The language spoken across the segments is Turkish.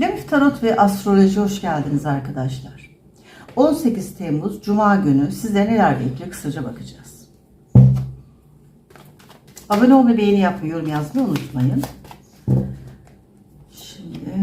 Lemif Tarot ve Astroloji hoş geldiniz arkadaşlar. 18 Temmuz Cuma günü size neler bekliyor kısaca bakacağız. Abone olmayı, beğeni yapmayı, yorum yazmayı unutmayın. Şimdi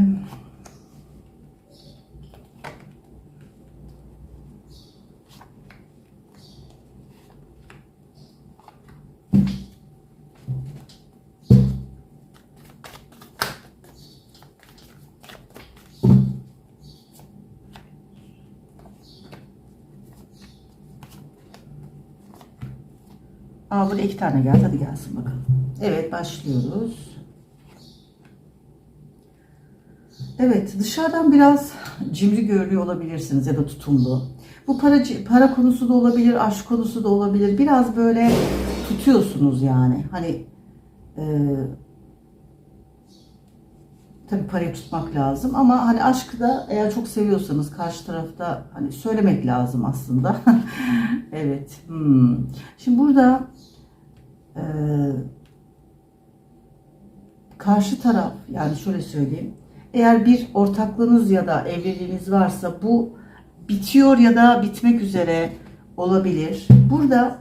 Aa, burada iki tane geldi. Hadi gelsin bakalım. Evet başlıyoruz. Evet dışarıdan biraz cimri görülüyor olabilirsiniz ya da tutumlu. Bu para, para konusu da olabilir, aşk konusu da olabilir. Biraz böyle tutuyorsunuz yani. Hani e, tabii parayı tutmak lazım ama hani aşkı da eğer çok seviyorsanız karşı tarafta hani söylemek lazım aslında. evet. Hmm. Şimdi burada e, karşı taraf yani şöyle söyleyeyim. Eğer bir ortaklığınız ya da evliliğiniz varsa bu bitiyor ya da bitmek üzere olabilir. Burada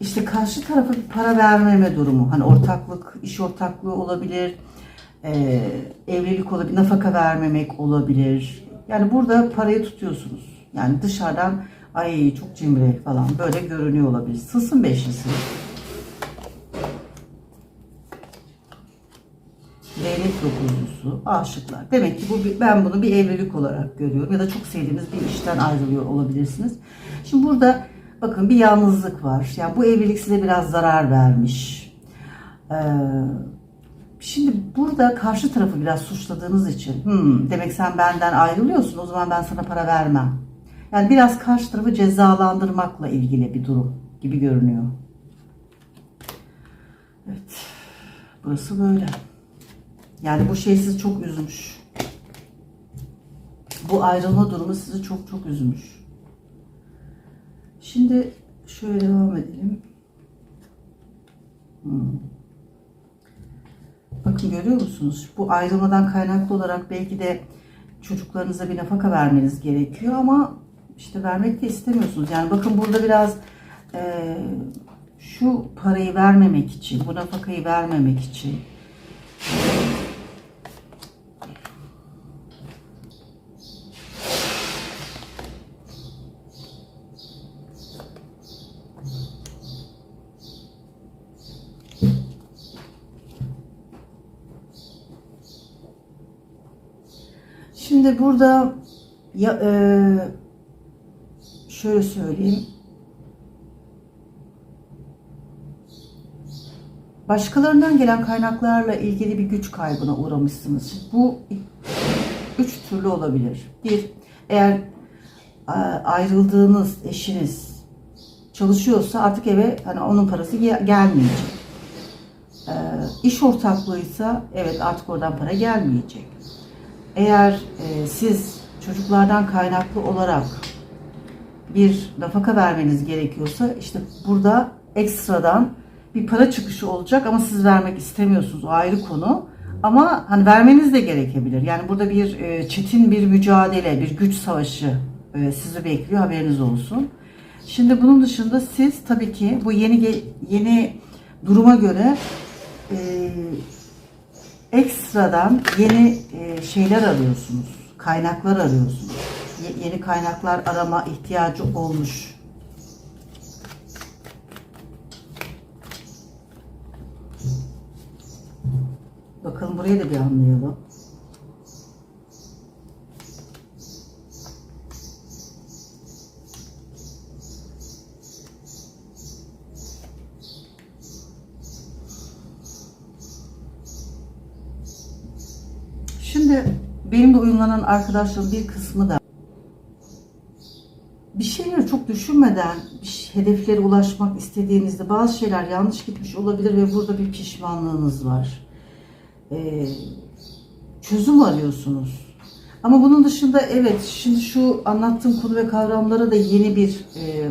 işte karşı tarafa bir para vermeme durumu. Hani ortaklık, iş ortaklığı olabilir. E, evlilik olabilir, nafaka vermemek olabilir. Yani burada parayı tutuyorsunuz. Yani dışarıdan ay çok cimri falan böyle görünüyor olabilir. Sılsın beşlisi. Değnek dokuzlusu, aşıklar. Demek ki bu ben bunu bir evlilik olarak görüyorum ya da çok sevdiğiniz bir işten ayrılıyor olabilirsiniz. Şimdi burada bakın bir yalnızlık var. Yani bu evlilik size biraz zarar vermiş. Ee, şimdi burada karşı tarafı biraz suçladığınız için "Hmm, demek sen benden ayrılıyorsun o zaman ben sana para vermem. Yani biraz karşı tarafı cezalandırmakla ilgili bir durum gibi görünüyor. Evet. Burası böyle. Yani bu şey sizi çok üzmüş. Bu ayrılma durumu sizi çok çok üzmüş. Şimdi şöyle devam edelim. Hmm. Bakın görüyor musunuz? Bu ayrılmadan kaynaklı olarak belki de çocuklarınıza bir nafaka vermeniz gerekiyor ama işte vermek de istemiyorsunuz. Yani bakın burada biraz eee, şu parayı vermemek için, bu nafakayı vermemek için Şimdi burada ya e, şöyle söyleyeyim. Başkalarından gelen kaynaklarla ilgili bir güç kaybına uğramışsınız. Bu üç türlü olabilir. Bir, eğer e, ayrıldığınız eşiniz çalışıyorsa artık eve hani onun parası gel- gelmeyecek. E, iş ortaklığıysa evet artık oradan para gelmeyecek. Eğer e, siz çocuklardan kaynaklı olarak bir nafaka vermeniz gerekiyorsa işte burada ekstradan bir para çıkışı olacak ama siz vermek istemiyorsunuz. O ayrı konu. Ama hani vermeniz de gerekebilir. Yani burada bir e, çetin bir mücadele, bir güç savaşı e, sizi bekliyor. Haberiniz olsun. Şimdi bunun dışında siz tabii ki bu yeni yeni duruma göre e, ekstradan yeni e, şeyler arıyorsunuz. Kaynaklar arıyorsunuz. Ye- yeni kaynaklar arama ihtiyacı olmuş. Bakalım burayı da bir anlayalım. Şimdi benimle uyumlanan arkadaşlarım bir kısmı da bir şeyleri çok düşünmeden şey- hedeflere ulaşmak istediğinizde bazı şeyler yanlış gitmiş olabilir ve burada bir pişmanlığınız var. Ee, çözüm arıyorsunuz. Ama bunun dışında evet şimdi şu anlattığım konu ve kavramlara da yeni bir e,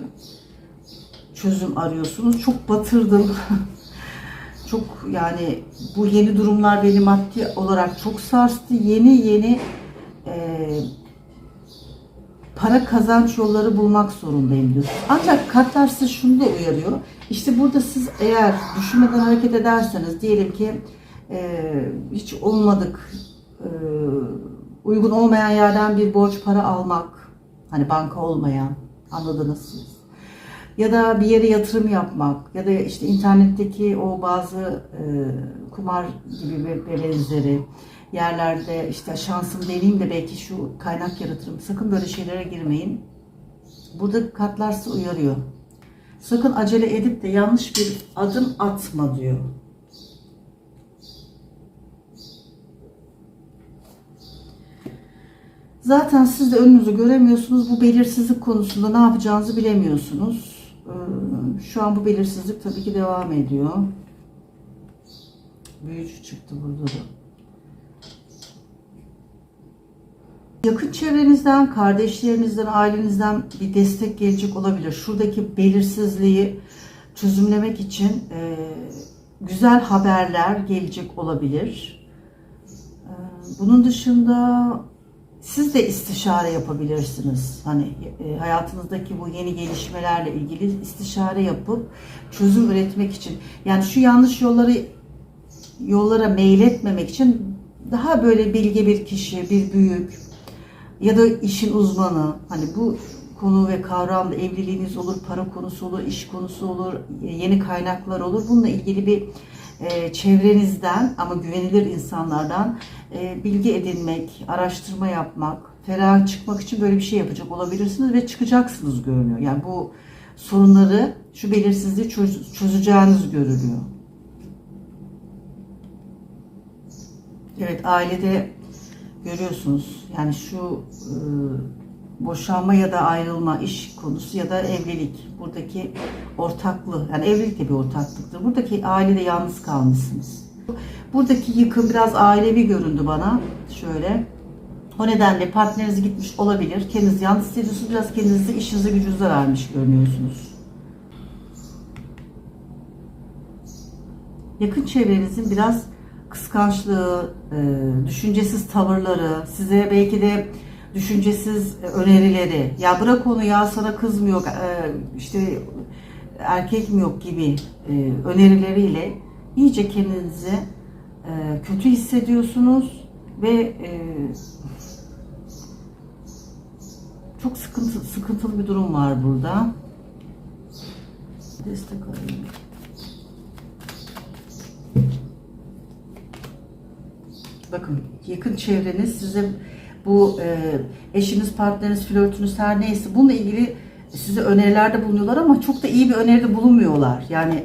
çözüm arıyorsunuz. Çok batırdım. çok yani bu yeni durumlar beni maddi olarak çok sarstı. Yeni yeni e, para kazanç yolları bulmak zorundayım diyorsun. Ancak kartlar size şunu da uyarıyor. İşte burada siz eğer düşünmeden hareket ederseniz diyelim ki e, hiç olmadık e, uygun olmayan yerden bir borç para almak hani banka olmayan anladınız siz ya da bir yere yatırım yapmak ya da işte internetteki o bazı e, kumar gibi ve benzeri yerlerde işte şansım deneyeyim de belki şu kaynak yaratırım. Sakın böyle şeylere girmeyin. Burada kartlar sizi uyarıyor. Sakın acele edip de yanlış bir adım atma diyor. Zaten siz de önünüzü göremiyorsunuz. Bu belirsizlik konusunda ne yapacağınızı bilemiyorsunuz. Ee, Şu an bu belirsizlik tabii ki devam ediyor. Büyücü çıktı burada da. Yakın çevrenizden, kardeşlerinizden, ailenizden bir destek gelecek olabilir. Şuradaki belirsizliği çözümlemek için e, güzel haberler gelecek olabilir. E, bunun dışında siz de istişare yapabilirsiniz. Hani e, hayatınızdaki bu yeni gelişmelerle ilgili istişare yapıp çözüm üretmek için. Yani şu yanlış yolları yollara meyletmemek için daha böyle bilge bir kişi, bir büyük ya da işin uzmanı hani bu konu ve kavramda evliliğiniz olur, para konusu olur, iş konusu olur, yeni kaynaklar olur. Bununla ilgili bir e, çevrenizden ama güvenilir insanlardan e, bilgi edinmek, araştırma yapmak, ferah çıkmak için böyle bir şey yapacak olabilirsiniz ve çıkacaksınız görünüyor. Yani bu sorunları, şu belirsizliği çöz- çözeceğiniz görülüyor. Evet ailede görüyorsunuz yani şu e, boşanma ya da ayrılma iş konusu ya da evlilik buradaki ortaklığı yani evlilik de bir ortaklıktır. Buradaki ailede yalnız kalmışsınız. Buradaki yıkım biraz ailevi göründü bana şöyle. O nedenle partneriniz gitmiş olabilir. Kendinizi yalnız hissediyorsunuz. Biraz kendinizi işinize gücünüze vermiş görünüyorsunuz. yakın çevrenizin biraz kıskançlığı, e, düşüncesiz tavırları, size belki de düşüncesiz önerileri, ya bırak onu ya sana kız mı yok, e, işte erkek mi yok gibi e, önerileriyle iyice kendinizi e, kötü hissediyorsunuz ve çok sıkıntı, sıkıntılı bir durum var burada. Destek alayım. Bakın yakın çevreniz size bu e, eşiniz, partneriniz, flörtünüz her neyse bununla ilgili size önerilerde bulunuyorlar ama çok da iyi bir öneride bulunmuyorlar. Yani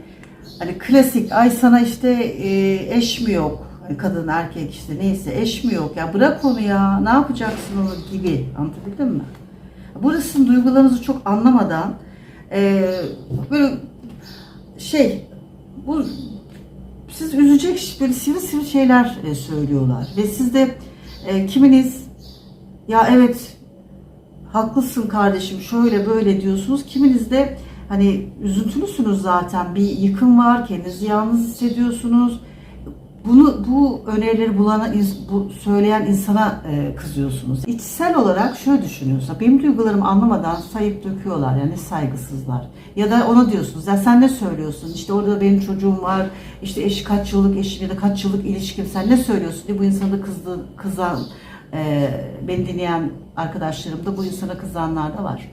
hani klasik ay sana işte e, eş mi yok? Hani kadın erkek işte neyse eş mi yok? Ya bırak onu ya ne yapacaksın onu? gibi. Anlatabildim mi? Burada sizin duygularınızı çok anlamadan e, böyle şey bu siz üzecek böyle sivri sivri şeyler e, söylüyorlar. Ve siz de e, kiminiz ya evet haklısın kardeşim şöyle böyle diyorsunuz kiminiz de hani üzüntülüsünüz zaten bir yıkım var kendinizi yalnız hissediyorsunuz bunu bu önerileri bulana bu söyleyen insana e, kızıyorsunuz. İçsel olarak şöyle düşünüyorsa benim duygularımı anlamadan sayıp döküyorlar yani saygısızlar. Ya da ona diyorsunuz ya sen ne söylüyorsun? İşte orada benim çocuğum var. işte eşi kaç yıllık eşim ya da kaç yıllık ilişkim sen ne söylüyorsun diye bu insana da kızdı, kızan e, beni dinleyen arkadaşlarım da bu insana kızanlar da var.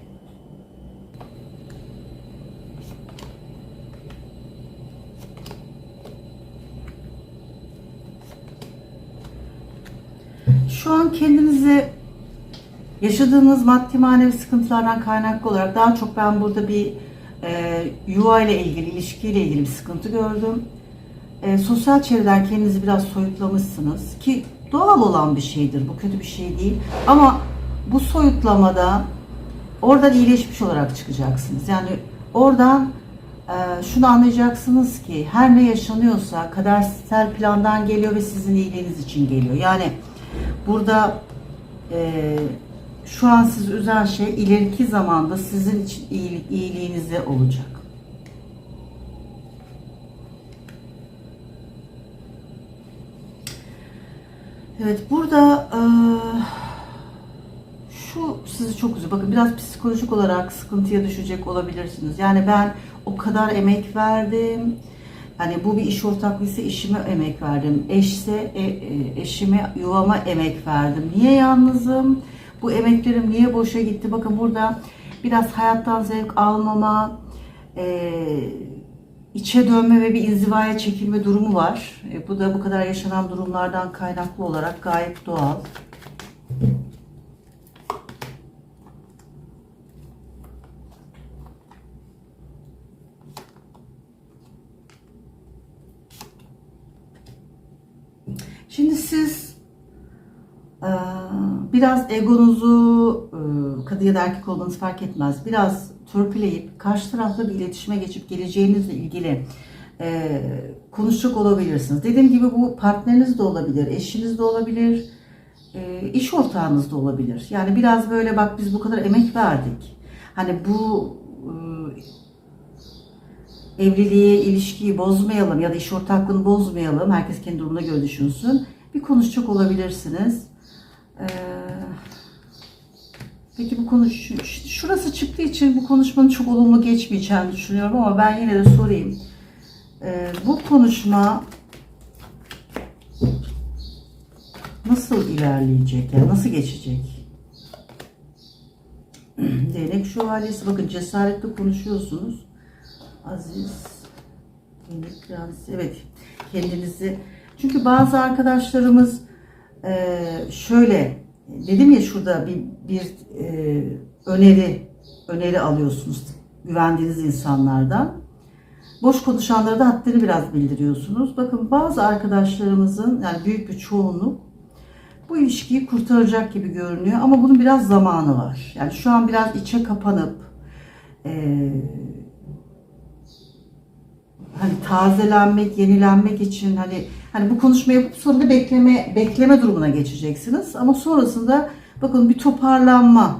Şu an kendinizi yaşadığınız maddi manevi sıkıntılardan kaynaklı olarak daha çok ben burada bir e, yuva ile ilgili, ilişkiyle ilgili bir sıkıntı gördüm. E, sosyal çevreden kendinizi biraz soyutlamışsınız ki doğal olan bir şeydir. Bu kötü bir şey değil. Ama bu soyutlamada oradan iyileşmiş olarak çıkacaksınız. Yani oradan e, şunu anlayacaksınız ki her ne yaşanıyorsa kadersel plandan geliyor ve sizin iyiliğiniz için geliyor. Yani burada e, şu an sizi üzen şey ileriki zamanda sizin için iyiliğinize olacak. Evet burada eee, şu sizi çok üzüyor. Bakın biraz psikolojik olarak sıkıntıya düşecek olabilirsiniz. Yani ben o kadar emek verdim. Hani bu bir iş ortaklığıysa işime emek verdim. Eşse e, e, eşime, yuvama emek verdim. Niye yalnızım? Bu emeklerim niye boşa gitti? Bakın burada biraz hayattan zevk almama, e, içe dönme ve bir inzivaya çekilme durumu var. E, bu da bu kadar yaşanan durumlardan kaynaklı olarak gayet doğal. Şimdi siz eee, biraz egonuzu eee, kadın ya da erkek olmanız fark etmez. Biraz törpüleyip karşı tarafla bir iletişime geçip geleceğinizle ilgili eee, konuşacak olabilirsiniz. Dediğim gibi bu partneriniz de olabilir, eşiniz de olabilir, eee, iş ortağınız da olabilir. Yani biraz böyle bak biz bu kadar emek verdik. Hani bu eee, evliliği, ilişkiyi bozmayalım ya da iş ortaklığını bozmayalım. Herkes kendi durumuna göre düşünsün. Bir konuşacak olabilirsiniz. Ee, peki bu konuş şurası çıktığı için bu konuşmanın çok olumlu geçmeyeceğini düşünüyorum ama ben yine de sorayım. Ee, bu konuşma nasıl ilerleyecek? Yani nasıl geçecek? Değnek şövalyesi. Bakın cesaretle konuşuyorsunuz. Aziz. Prensi. Evet. Kendinizi. Çünkü bazı arkadaşlarımız e, şöyle dedim ya şurada bir, bir e, öneri öneri alıyorsunuz güvendiğiniz insanlardan. Boş konuşanlara da haddini biraz bildiriyorsunuz. Bakın bazı arkadaşlarımızın yani büyük bir çoğunluk bu ilişkiyi kurtaracak gibi görünüyor ama bunun biraz zamanı var. Yani şu an biraz içe kapanıp e, hani tazelenmek, yenilenmek için hani hani bu konuşmayı yapıp sonra da bekleme bekleme durumuna geçeceksiniz. Ama sonrasında bakın bir toparlanma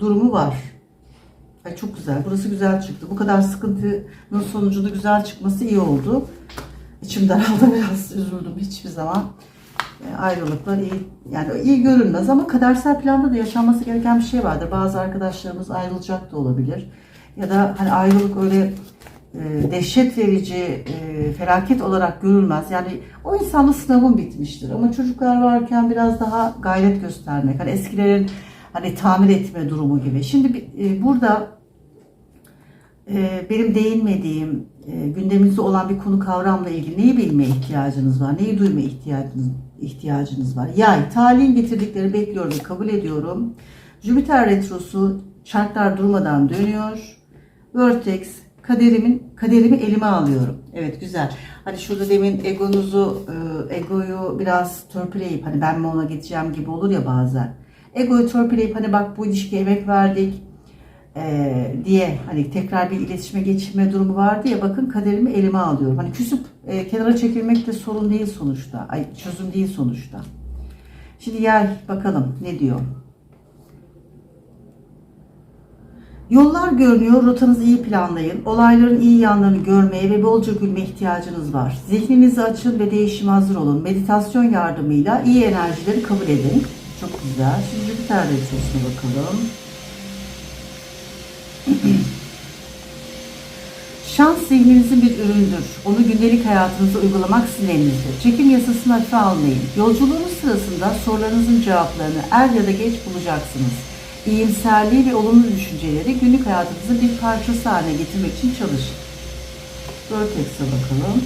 durumu var. Ay çok güzel. Burası güzel çıktı. Bu kadar sıkıntının sonucunda güzel çıkması iyi oldu. İçim daraldı biraz üzüldüm hiçbir zaman. E, ayrılıklar iyi yani iyi görünmez ama kadersel planda da yaşanması gereken bir şey vardır. Bazı arkadaşlarımız ayrılacak da olabilir. Ya da hani ayrılık öyle e, dehşet verici, e, felaket olarak görülmez. Yani o insanla sınavın bitmiştir. Ama çocuklar varken biraz daha gayret göstermek. Hani eskilerin hani tamir etme durumu gibi. Şimdi e, burada e, benim değinmediğim e, olan bir konu kavramla ilgili neyi bilmeye ihtiyacınız var? Neyi duymaya ihtiyacınız, ihtiyacınız var? Yay, talihin getirdikleri bekliyorum ve kabul ediyorum. Jüpiter retrosu şartlar durmadan dönüyor. Vertex kaderimin kaderimi elime alıyorum. Evet güzel. Hani şurada demin egonuzu e, egoyu biraz törpüleyip hani ben mi ona gideceğim gibi olur ya bazen. Egoyu törpüleyip hani bak bu ilişkiye emek verdik e, diye hani tekrar bir iletişime geçirme durumu vardı ya bakın kaderimi elime alıyorum. Hani küsüp e, kenara çekilmek de sorun değil sonuçta. Ay çözüm değil sonuçta. Şimdi yay bakalım ne diyor. Yollar görünüyor, rotanızı iyi planlayın. Olayların iyi yanlarını görmeye ve bolca gülme ihtiyacınız var. Zihninizi açın ve değişime hazır olun. Meditasyon yardımıyla iyi enerjileri kabul edin. Çok güzel. Şimdi Jüpiter retrosuna bakalım. Şans zihninizin bir üründür. Onu gündelik hayatınızda uygulamak sizin elinizde. Çekim yasasını hafife almayın. Yolculuğunuz sırasında sorularınızın cevaplarını er ya da geç bulacaksınız. İyimserliği ve olumlu düşünceleri günlük hayatınızın bir parçası haline getirmek için çalışın. Vertex'e bakalım.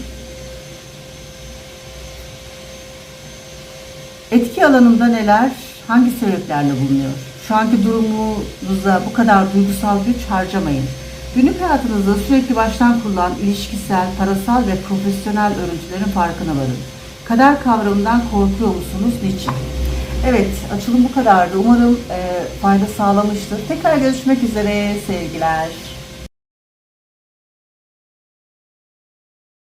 Etki alanında neler, hangi sebeplerle bulunuyor? Şu anki durumunuza bu kadar duygusal güç harcamayın. Günlük hayatınızda sürekli baştan kurulan ilişkisel, parasal ve profesyonel örüntülerin farkına varın. Kader kavramından korkuyor musunuz? Niçin? Evet, açılım bu kadardı. Umarım e, fayda sağlamıştır. Tekrar görüşmek üzere sevgiler.